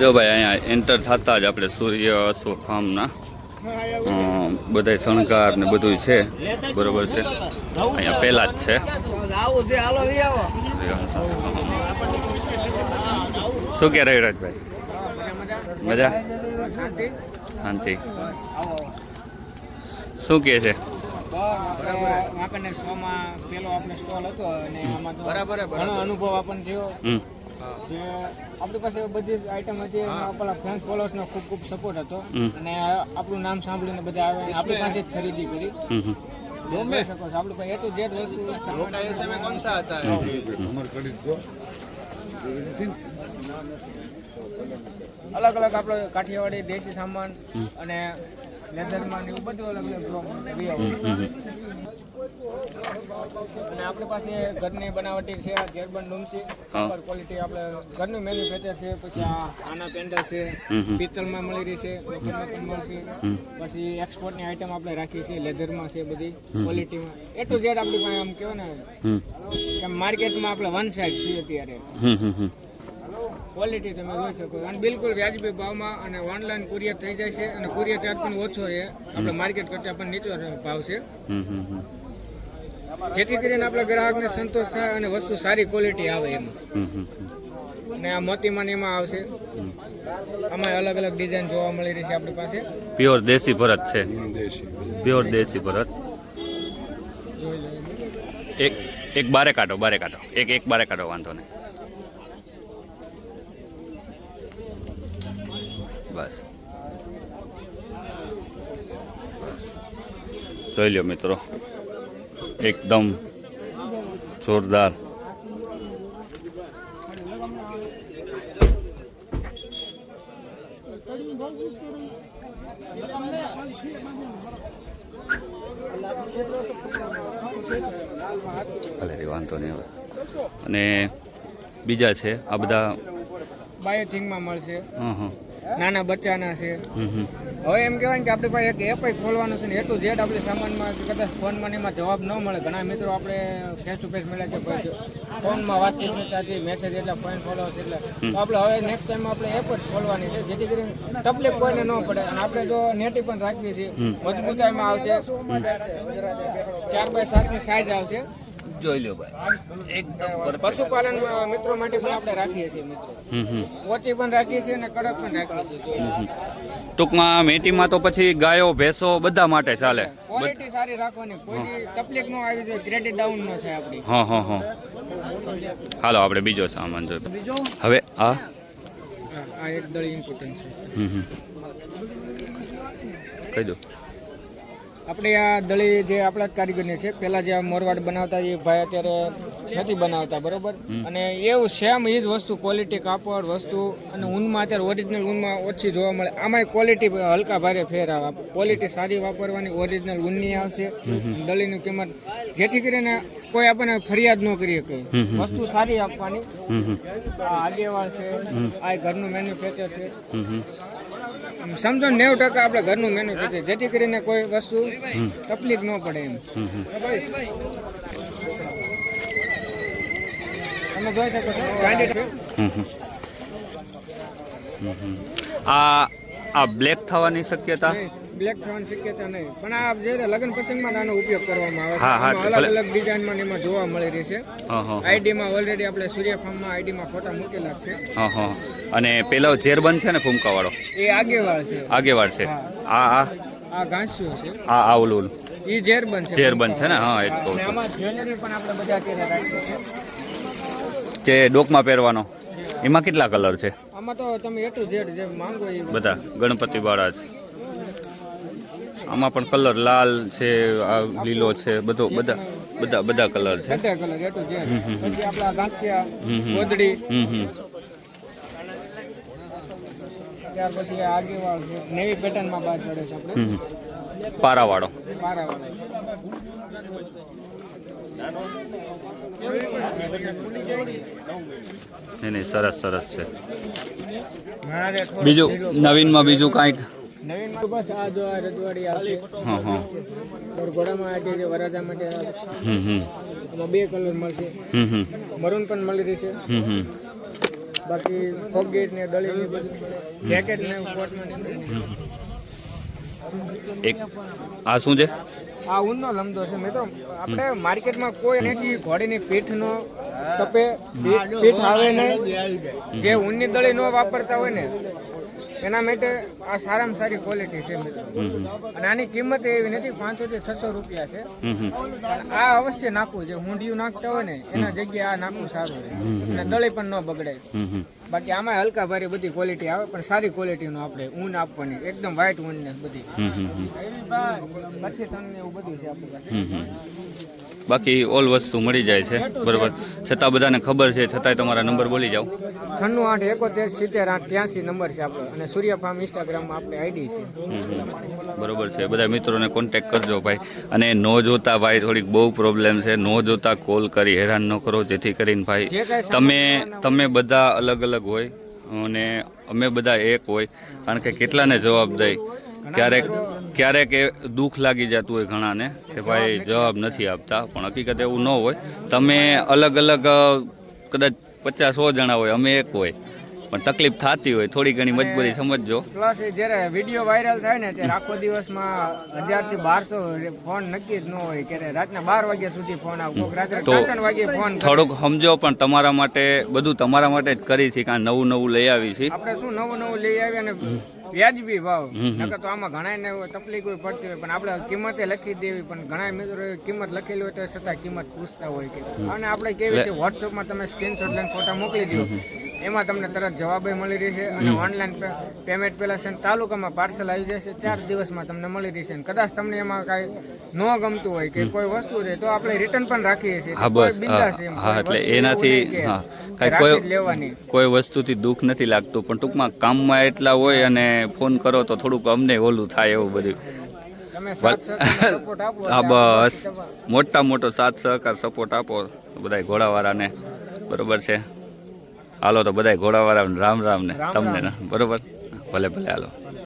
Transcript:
જો ભાઈ અહીંયા એન્ટર થતા જ આપણે સૂર્ય અશ્વ ફાર્મના બધા શણગાર ને બધું છે. બરોબર છે? અહીંયા પહેલા જ છે. શું કે રવિરાજભાઈ? મજા? શાંતિ? શું કે છે? આપણને શોમાં પેલો આપણે સ્ટોલ હતો અને આમાં બરાબર ઘણો અનુભવ આપણને થયો. ને આપણી પાસે બધી જ આઈટમ હતી. આપણા ફ્રેન્ડ ફોલોઅર્સનો ખૂબ ખૂબ સપોર્ટ હતો. અને આપણું નામ સાંભળીને બધા આવે. આપણી પાસે જ ખરીદી કરી. બોમ્બે આપણી પાસે એ ટુ વસ્તુ અલગ અલગ આપણે કાઠિયાવાડી દેશી સામાન અને લેધરમાં ને એવું બધું અલગ અલગ અને આપણી પાસે ઘરની બનાવટી છે ગેરબંધ રૂમ છે સુપર ક્વોલિટી આપણે ઘરનું મેન્યુફેક્ચર છે પછી આ આના પેન્ડલ છે. પિત્તળમાં મળી રહી છે લોખંડમાં પણ મળશે પછી એક્સપોર્ટની આઈટમ આપણે રાખી છે લેધરમાં છે બધી ક્વોલિટીમાં એ ટુ ઝેડ આપણી પાસે આમ કહેવાય ને માર્કેટમાં આપણે વન સાઈડ છીએ અત્યારે. ક્વોલિટી તમે જોઈ શકો. અને બિલકુલ વ્યાજબી ભાવમાં અને ઓનલાઈન કુરિયર થઈ જાય છે અને કુરિયર ચાર્જ પણ ઓછો છે. આપણે માર્કેટ કરતાં પણ નીચો ભાવ છે. હમ હમ હમ. જેથી કરીને આપણા ગ્રાહકને સંતોષ થાય અને વસ્તુ સારી ક્વોલિટી આવે એમાં. હમ હમ હમ. અને આ મોતીમાં એમાં આવશે. આમાં અલગ અલગ ડિઝાઇન જોવા મળી રહી છે આપણી પાસે. પ્યોર દેશી ભરત છે. પ્યોર દેશી. ભરત. એક એક બારે કાઢો બારે કાઢો. એક એક બારે કાઢો વાંધો નહીં. બસ. બસ. જોઈ લ્યો મિત્રો. એકદમ જોરદાર. ભલે વાંધો નહીં અને બીજા છે આ બધા બાયોટિંગમાં મળશે. હં હં. નાના બચ્ચાના છે. હવે એમ કહેવાય કે આપણી પાસે એક એપ ખોલવાનું છે ને એટલું જેડ આપણે સામાનમાં કદાચ ફોનમાં એમાં જવાબ ન મળે. ઘણા મિત્રો આપણે ફેસ ટુ ફેસ મળ્યા છે ફોનમાં વાતચીત નથી મેસેજ એટલે ફોન ફોલો એટલે. તો આપણે હવે નેક્સ્ટ ટાઈમ આપણે એપ જ ખોલવાની છે જેથી કરીને તકલીફ કોઈને ન પડે. અને આપણે જો નેટી પણ રાખીએ છીએ મજબૂતાઈમાં આવશે. ચાર બાય સાતની સાઇઝ આવશે. જોઈ લ્યો ભાઈ. એકદમ પશુપાલન મિત્રો માટે પણ આપણે રાખીએ છીએ મિત્રો. ઓછી પણ રાખીએ છીએ અને કડક પણ રાખીએ છીએ. ટૂંકમાં મેટીમાં તો પછી ગાયો ભેંસો બધા માટે ચાલે. ક્વોલિટી સારી રાખવાની. કોઈ તકલીફ ન આવી જાય ક્રેડિટ ડાઉન ન થાય આપણી. હા હા હા. હાલો આપણે બીજો સામાન જોઈએ. હવે આ? આ એક દળ ઇમ્પોર્ટન્ટ છે. હમ હમ. કહી દો. આપણે આ દળી જે આપણા જ કારીગરની છે પહેલા જે આ મોરવાડ બનાવતા એ ભાઈ અત્યારે નથી બનાવતા બરોબર? અને એવું સેમ એ જ વસ્તુ ક્વોલિટી કાપડ વસ્તુ અને ઊનમાં અત્યારે ઓરિજિનલ ઊનમાં ઓછી જોવા મળે. આમાંય ક્વોલિટી હલકા ભારે ફેર આવે. ક્વોલિટી સારી વાપરવાની ઓરિજિનલ ઊનની આવશે. દળીની કિંમત જેથી કરીને કોઈ આપણને ફરિયાદ ન કરી કઈ. વસ્તુ સારી આપવાની. આ આગેવાળ છે આ ઘરનું મેન્યુફેક્ચર છે. સમજો નેવ ટકા આપણે ઘરનું મેન્યુફેક્ચર જેથી કરીને કોઈ વસ્તુ તકલીફ ન પડે એમ. તમે જોઈ શકો છો. છે. આ આ બ્લેક થવાની શક્યતા? બ્લેક થવાની શક્યતા નહીં. પણ આ જે લગ્ન પ્રસંગમાં આનો ઉપયોગ કરવામાં આવે છે. હા, હા, અલગ અલગ ડિઝાઇનમાં એમાં જોવા મળી રહી છે. આઈડીમાં ઓલરેડી આપણે સૂર્ય ફાર્મમાં આઈડીમાં ફોટા મૂકેલા છે. હા હા. અને પેલો ઝેરબંધ છે ને ફૂમકાવાળો? એ આગેવાળ છે. આગેવાળ છે. આ આ? આ ઘાસ્યો છે. આ આ ઓલું. એ ઝેરબંધ છે. ઝેરબંધ છે ને? હા એ જ કહું છું. આમાં જ્વેલરી પણ આપણે બધા અત્યારે રાખીએ છે કે ડોકમાં પહેરવાનો? એમાં કેટલા કલર છે? આમાં તો તમે એ ટુ ઝેડ જે માંગો એ બધા. ગણપતિ બાળા છે આમાં પણ કલર લાલ છે આ લીલો છે બધો બધા બધા બધા કલર છે. બધા કલર એ ટુ પછી આપણા ઘાસિયા હમ હમ. ગોદડી. હમ હમ. ત્યાર પછી આગેવાળ છે. નેવી પેટર્નમાં બહાર પડે છે આપણે. હમ હમ. પારાવાળો. નહીં નહીં સરસ સરસ છે. બીજું નવીનમાં બીજું કાંઈક? નવીન બસ આ જો આ રજવાડી આવશે. હા હા. ઘોડામાં આજે જે વરાજા માટે હમ હમ. એમાં બે કલર મળશે. હમ હમ. મરૂન પણ મળી રહેશે. હમ હમ. બાકી ફોગેટ ને દળી ને બધું. જેકેટ ને કોટનું એક આ શું છે? આ ઊનનો લમદો છે. મિત્રો આપણે માર્કેટમાં કોઈ નથી ઘોડીની પીઠનો તપે પીઠ પીઠ આવે ને જે ઊનની દળી ન વાપરતા હોય ને એના માટે આ સારામાં સારી ક્વોલિટી છે મિત્રો. અને આની કિંમત એવી નથી પાંચસો થી છસો રૂપિયા છે. આ અવશ્ય નાખવું જે ઊંધિયું નાખતા હોય ને એના જગ્યાએ આ નાખવું સારું રહે. અને દળી પણ ન બગડે. બાકી આમાં હલકા ભારી બધી ક્વોલિટી આવે પણ સારી ક્વોલિટીનું આપણે ઊન આપવાની એકદમ વ્હાઈટ ઊન ને બધી. પછી તમને એવું બધું છે આપણી પાસે. બાકી ઓલ વસ્તુ મળી જાય છે. બરોબર. છતાં બધાને ખબર છે છતાંય તમારા નંબર બોલી જાઓ. છન્નું આઠ એકોતેર સિત્તેર આઠ ત્યાંસી નંબર છે આપણો. અને સૂર્ય ફાર્મ ઇન્સ્ટાગ્રામમાં આપણે આઈડી છે. બરોબર છે. બધા મિત્રોને કોન્ટેક્ટ કરજો ભાઈ. અને નો જોતા ભાઈ થોડીક બહુ પ્રોબ્લેમ છે. નો જોતા કોલ કરી હેરાન ન કરો. જેથી કરીને ભાઈ તમે તમે બધા અલગ અલગ હોય અને અમે બધા એક હોય. કારણ કે કેટલાને જવાબ દઈ ક્યારેક ક્યારેક એ દુઃખ લાગી જતું હોય ઘણાને કે ભાઈ જવાબ નથી આપતા પણ હકીકત એવું ન હોય. તમે અલગ અલગ કદાચ પચાસ સો જણા હોય અમે એક હોય. પણ તકલીફ થતી હોય થોડી ઘણી મજબૂરી સમજજો. પ્લસ જ્યારે વીડિયો વાયરલ થાય ને ત્યારે આખો દિવસમાં હજારથી બારસો ફોન નક્કી જ ન હોય. ક્યારે રાતના બાર વાગ્યા સુધી ફોન આવે. રાત્રે ત્રણ વાગે ફોન થોડુંક સમજો પણ તમારા માટે બધું તમારા માટે જ કરી છે કારણ નવું નવું લઈ આવી છે. આપણે શું નવું નવું લઈ આવી ને વ્યાજબી ભાવ. નકર તો આમાં ઘણા ને તકલીફ હોય પડતી હોય પણ આપણે કિંમતે લખી દેવી પણ ઘણા મિત્રો કિંમત લખેલી હોય તો છતાં કિંમત પૂછતા હોય કે. અને આપણે કેવી છે વોટ્સઅપમાં તમે સ્ક્રીનશોટ લઈને ફોટા મોકલી દો એમાં તમને તરત જવાબ મળી રહેશે અને ઓનલાઈન પેમેન્ટ પેલા છે તાલુકામાં પાર્સલ આવી જશે. ચાર દિવસમાં તમને મળી રહેશે. અને કદાચ તમને એમાં કાંઈ ન ગમતું હોય કે કોઈ વસ્તુ છે તો આપણે રિટર્ન પણ રાખીએ છીએ. હા બસ. હા એટલે એનાથી હા કાંઈ કોઈ લેવાની. કોઈ વસ્તુથી દુઃખ નથી લાગતું પણ ટૂંકમાં કામમાં એટલા હોય અને ફોન કરો તો થોડુંક અમને ઓલું થાય એવું બધું. હા બસ. મોટા મોટો સાથ સહકાર સપોર્ટ આપો બધા ઘોડાવાળાને. બરોબર છે. હાલો તો બધા ઘોડાવાળાને રામ રામ ને તમને ને. બરોબર? ભલે ભલે હાલો.